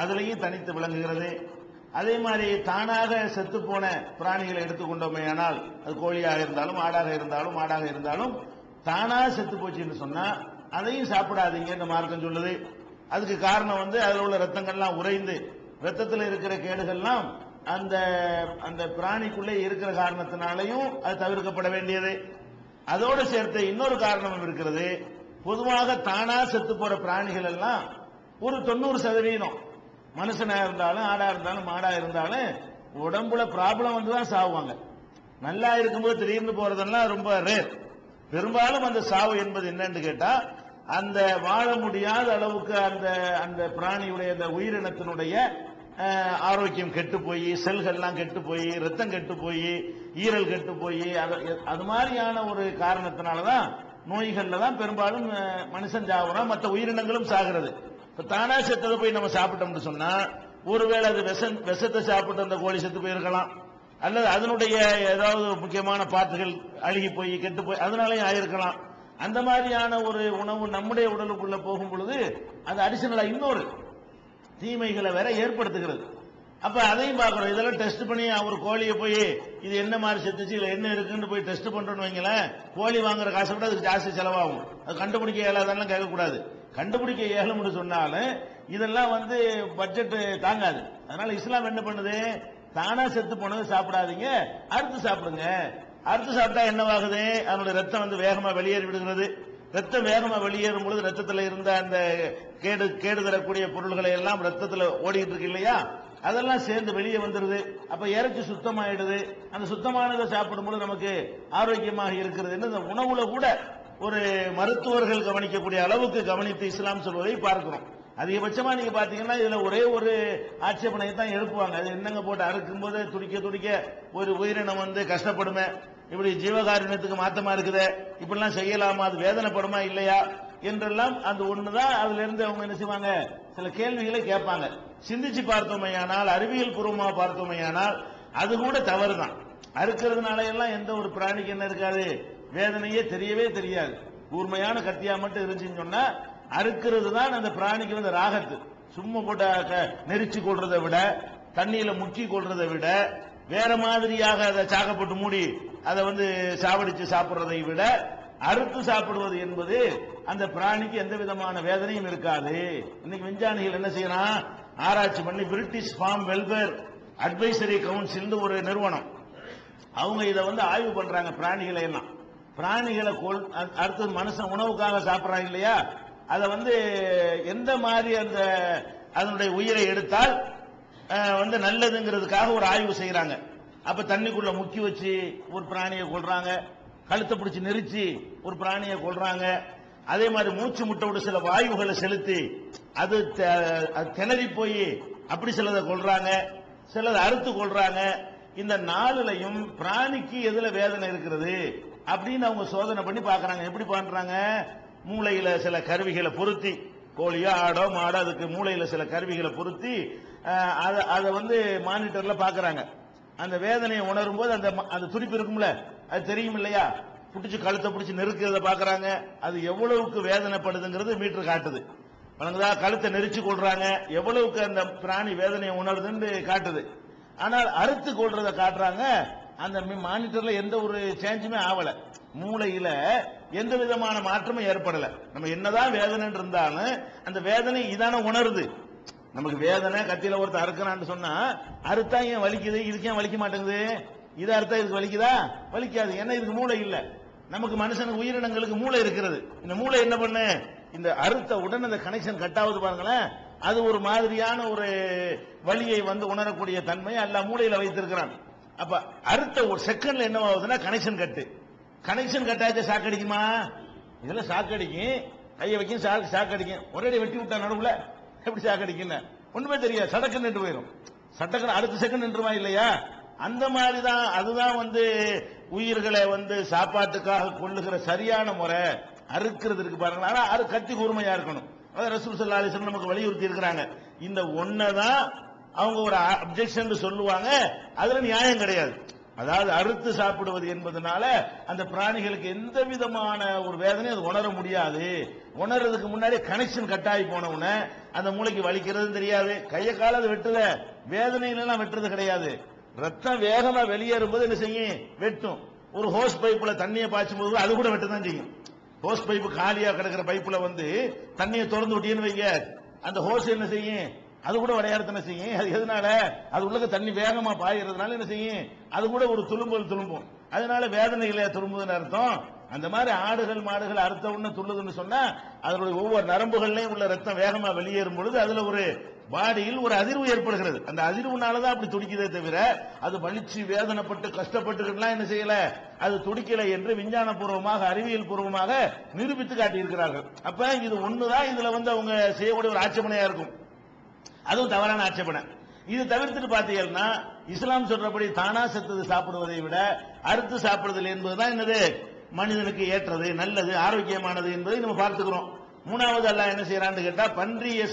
அதுலேயும் தனித்து விளங்குகிறது. அதே மாதிரி தானாக செத்து போன பிராணிகளை எடுத்துக்கொண்டோமேயானால் அது கோழியாக இருந்தாலும் ஆடாக இருந்தாலும் மாடாக இருந்தாலும் தானாக செத்து போச்சுன்னு சொன்னால் அதையும் சாப்பிடாதீங்க மார்க்கம் சொல்லுது. அதுக்கு காரணம் வந்து அதில் உள்ள ரத்தங்கள்லாம் உறைந்து ரத்தத்தில் இருக்கிற கேடுகள்லாம் அந்த அந்த பிராணிக்குள்ளே இருக்கிற காரணத்தினாலையும் அது தவிர்க்கப்பட வேண்டியது. அதோடு சேர்த்து இன்னொரு காரணமும் இருக்கிறது. பொதுவாக தானா செத்து போற பிராணிகள் எல்லாம் ஒரு தொண்ணூறு சதவீதம் மனுஷனா இருந்தாலும் ஆடா இருந்தாலும் மாடா இருந்தாலும் உடம்புல ப்ராப்ளம் வந்து தான் சாவுவாங்க. நல்லா இருக்கும்போது திடீர்னு போறதெல்லாம் ரொம்ப ரேர் பெரும்பாலும் அந்த சாவு என்பது என்னன்னு கேட்டா அந்த வாழ முடியாத அளவுக்கு அந்த அந்த பிராணியுடைய அந்த உயிரினத்தினுடைய ஆரோக்கியம் கெட்டு போய் செல்கள்லாம் கெட்டு போய் ரத்தம் கெட்டு போய் ஈரல் கெட்டு போய் அது- அது மாதிரியான ஒரு காரணத்தினால தான் நோய்கள்ல தான் பெரும்பாலும் மனுஷன் சாகுறான் மற்ற உயிரினங்களும் சாகிறது. இப்போ தானா செத்ததை போய் நம்ம சாப்பிட்டோம்னு சொன்னா ஒருவேளை அது விஷம் விஷத்தை சாப்பிட்டு அந்த கோழி செத்து போயிருக்கலாம். அல்லது அதனுடைய ஏதாவது முக்கியமான பாட்டுகள் அழுகி போய் கெட்டு போய் அதனாலையும் ஆயிருக்கலாம். அந்த மாதிரியான ஒரு உணவு நம்முடைய உடலுக்குள்ள போகும் பொழுது அது அடிஷனலா இன்னொரு தீமைகளை வேற ஏற்படுத்துகிறது. அப்ப அதையும் பார்க்கிறோம் இதெல்லாம் டெஸ்ட் பண்ணி அவர் கோழியை போய் இது என்ன மாதிரி செத்துச்சு இல்ல என்ன இருக்குன்னு போய் டெஸ்ட் பண்றோம்னு வைங்களேன் கோழி வாங்குற காசை விட அதுக்கு ஜாஸ்தி செலவாகும். அது கண்டுபிடிக்க இயலாதான்லாம் கேட்கக்கூடாது. கண்டுபிடிக்க இயலும்னு சொன்னாலும் இதெல்லாம் வந்து பட்ஜெட் தாங்காது. அதனால இஸ்லாம் என்ன பண்ணுது? தானா செத்து போனது சாப்பிடாதீங்க அறுத்து சாப்பிடுங்க. அறுத்து சாப்பிட்டா என்னவாகுது? அதனுடைய ரத்தம் வந்து வேகமா வெளியேறி விடுகிறது. ரத்தம் வேகமா வெளியேறும் பொழுது ரத்தத்துல இருந்த அந்த கேடு கேடு தரக்கூடிய பொருள்களை எல்லாம் ரத்தத்துல ஓடிட்டு இருக்கு இல்லையா? அதெல்லாம் சேர்ந்து வெளியே வந்துடுது அப்ப இறைச்சி சுத்தமாயிடுது. அந்த சுத்தமானதை சாப்பிடும்போது நமக்கு ஆரோக்கியமாக இருக்கிறது இந்த உணவுல கூட ஒரு மருத்துவர்கள் கவனிக்கக்கூடிய அளவுக்கு கவனித்து இஸ்லாம் சொல்வதை பார்க்கிறோம். அதிகபட்சமா நீங்க பாத்தீங்கன்னா இதுல ஒரே ஒரு ஆட்சேபனையை தான் எழுப்புவாங்க. அது என்னங்க போட்டு அறுக்கும் போது துடிக்க துடிக்க ஒரு உயிரினம் வந்து கஷ்டப்படுமே. இப்படி ஜீவகாரணத்துக்கு மாத்தமா இருக்குதே. இப்படிலாம் செய்யலாமா? அது வேதனைப்படுமா? இல்லையா? என்றெல்லாம் அந்த ஒண்ணுதான். அதுல இருந்து அவங்க என்ன செய்வாங்க? சில கேள்விகளை கேட்பாங்க. சிந்திச்சு பார்த்தோமையானால் அறிவியல் பூர்வமாக பார்த்தோமையானால் அது கூட தவறுதான். அறுக்கிறதுனால எல்லாம் எந்த ஒரு பிராணிக்கு என்ன இருக்காது? வேதனையே தெரியவே தெரியாது. கூர்மையான கத்தியா மட்டும் இருந்துச்சுன்னு சொன்னா அறுக்கிறது தான் அந்த பிராணிக்கு வந்து ராகத்து. சும்மா போட்ட நெரிச்சு கொள்றதை விட தண்ணியில முக்கி கொள்றதை விட வேற மாதிரியாக அதை சாக்கப்பட்டு மூடி அதை வந்து சாவடிச்சு சாப்பிடுறதை விட அறுத்து சாப்பிடுவது என்பது அந்த பிராணிக்கு எந்த விதமான வேதனையும் இருக்காது. இன்னைக்கு விஞ்ஞானிகள் என்ன செய்யறான்? ஆராய்ச்சி பண்ணி British farm welfare advisory council ஒரு நிறுவனம். அவங்க இதை வந்து ஆய்வு பண்றாங்க பிராணிகளை எல்லாம். பிராணிகளை கொல் அடுத்தது மனுஷன் உணவுக்காக சாப்பிட்றாங்க இல்லையா? அதை வந்து எந்த மாதிரி அந்த அதனுடைய உயிரை எடுத்தால் வந்து நல்லதுங்கிறதுக்காக ஒரு ஆய்வு செய்யறாங்க. அப்ப தண்ணிக்குள்ள முக்கி வச்சு ஒரு பிராணியை கொள்றாங்க கழுத்தை பிடிச்சி நெரிச்சு ஒரு பிராணியை கொள்றாங்க அதே மாதிரி மூச்சு முட்டை விட சில வாயுகளை செலுத்தி அது அது திணறி போய் அப்படி சிலதை கொள்றாங்க சிலதை அறுத்து கொள்றாங்க இந்த நாலுலையும் பிராணிக்கு எதுல வேதனை இருக்கிறது அப்படின்னு அவங்க சோதனை பண்ணி பாக்குறாங்க எப்படி பண்றாங்க? மூளையில சில கருவிகளை பொருத்தி கோழியோ ஆடோ மாடோ அதுக்கு மூளையில சில கருவிகளை பொருத்தி அதை அதை வந்து மானிட்டர்ல பாக்குறாங்க அந்த வேதனையை உணரும் போது அந்த அந்த துடிப்பு இருக்கும்ல அது தெரியும் இல்லையா பிடிச்சு கழுத்தை பிடிச்சு நெருக்கிறத பாக்குறாங்க அது எவ்வளவுக்கு வேதனைப்படுதுங்கிறது மீட்டர் காட்டுது. வழங்குதா கழுத்தை நெரிச்சு கொள்றாங்க. எவ்வளவுக்கு அந்த பிராணி வேதனையை உணருதுன்னு காட்டுது. ஆனால் அறுத்து கொள்றத காட்டுறாங்க. அந்த மானிட்டர்ல எந்த ஒரு சேஞ்சுமே ஆகல மூளையில எந்த விதமான மாற்றமும் ஏற்படல. நம்ம என்னதான் வேதனை இருந்தாலும் அந்த வேதனை இதான உணருது. நமக்கு வேதனை கத்தியில ஒருத்தர் அறுக்கிறான்னு சொன்னா அறுத்தா ஏன் வலிக்குது? இதுக்கு ஏன் வலிக்க மாட்டேங்குது? இது அர்த்தம் இதுக்கு வலிக்குதா? வலிக்காது. ஏன்னா இதுக்கு மூளை இல்ல. நமக்கு மனுஷனுக்கு உயிரினங்களுக்கு மூளை இருக்கிறது. இந்த மூளை என்ன பண்ணு? இந்த அறுத்த உடனே இந்த கனெக்ஷன் கட் ஆகுது பாருங்களேன். அது ஒரு மாதிரியான ஒரு வலியை வந்து உணரக்கூடிய தன்மையை எல்லா மூளையில வைத்திருக்கிறான். அப்ப அறுத்த ஒரு செகண்ட்ல என்ன ஆகுதுன்னா கனெக்ஷன் கட்டு கனெக்ஷன் கட்டாச்சு ஷாக் அடிக்குமா? இதெல்லாம் ஷாக் அடிக்கும் கையை வைக்கும் சாக்கு ஷாக் அடிக்கும் ஒரே வெட்டி விட்டா நடுவுல. எப்படி ஷாக் அடிக்குன்னு ஒண்ணுமே தெரியாது. சடக்கு நின்று போயிடும் சட்டக்கு அடுத்த செகண்ட் நின்றுமா இல்லையா? அந்த மாதிரி தான் அதுதான் வந்து உயிர்களை வந்து சாப்பாட்டுக்காக கொள்ளுகிற சரியான முறை. அறுக்கிறது இருக்கு பாருங்க ஆனா அது கத்தி கூர்மையா இருக்கணும். அதான் ரசூல் சல்லா அலிஸ்லாம் நமக்கு வலியுறுத்தி இருக்கிறாங்க. இந்த ஒன்னதான் அவங்க ஒரு அப்ஜெக்ஷன் சொல்லுவாங்க. அதுல நியாயம் கிடையாது. அதாவது அறுத்து சாப்பிடுவது என்பதனால அந்த பிராணிகளுக்கு எந்த விதமான ஒரு வேதனையும் அது உணர முடியாது. உணர்றதுக்கு முன்னாடி கனெக்ஷன் கட்டாயி போனவுடனே அந்த மூளைக்கு வலிக்கிறது தெரியாது. கையை கால அது வெட்டுல வேதனையிலாம் வெட்டுறது கிடையாது. ரத்தம் வேகமா வெளியேறும் போது என்ன செய்யும்? வெட்டும். ஒரு ஹோஸ் பைப்புல தண்ணியை பாய்ச்சும் போது அது கூட வெட்ட தான் செய்யும். ஹோஸ் பைப்பு காலியா கிடக்கிற பைப்புல வந்து தண்ணியை திறந்து விட்டீங்கன்னு வைங்க. அந்த ஹோஸ் என்ன செய்யும்? அது கூட விளையாடுறது செய்யும்? அது எதனால? அது உள்ளக தண்ணி வேகமா பாயிறதுனால என்ன செய்யும்? அது கூட ஒரு துளும்பல் துளும்பும். அதனால வேதனைகளை துளும்புதுன்னு அர்த்தம். அந்த மாதிரி ஆடுகள் மாடுகள் அறுத்த உடனே துள்ளுதுன்னு சொன்னா அதனுடைய ஒவ்வொரு நரம்புகள்லயும் உள்ள ரத்தம் வேகமா வெளியேறும் பொழுது அதுல ஒரு பாடியில் ஒரு அதிர்வு ஏற்படுகிறது. அந்த அதிர்வுனாலதான் அப்படி துடிக்குதே தவிர அது வலிச்சு வேதனைப்பட்டு கஷ்டப்பட்டுலாம் என்ன செய்யல? அது துடிக்கல என்று விஞ்ஞான பூர்வமாக அறிவியல் பூர்வமாக நிரூபித்து காட்டியிருக்கிறார்கள். அப்ப இது ஒண்ணுதான் இதுல வந்து அவங்க செய்யக்கூடிய ஒரு ஆட்சேபனையா இருக்கும். அதுவும் தவறான ஆட்சேபனை இது தவிர்த்துட்டு பாத்தீங்கன்னா இஸ்லாம் சொல்றபடி தானா செத்தது சாப்பிடுவதை விட அறுத்து சாப்பிடுதல் என்பதுதான் என்னது? மனிதனுக்கு ஏற்றது நல்லது ஆரோக்கியமானது என்பதை நம்ம பார்த்துக்கிறோம். மூணாவது அல்லா என்ன செய்யறான்னு கேட்டா பன்றியை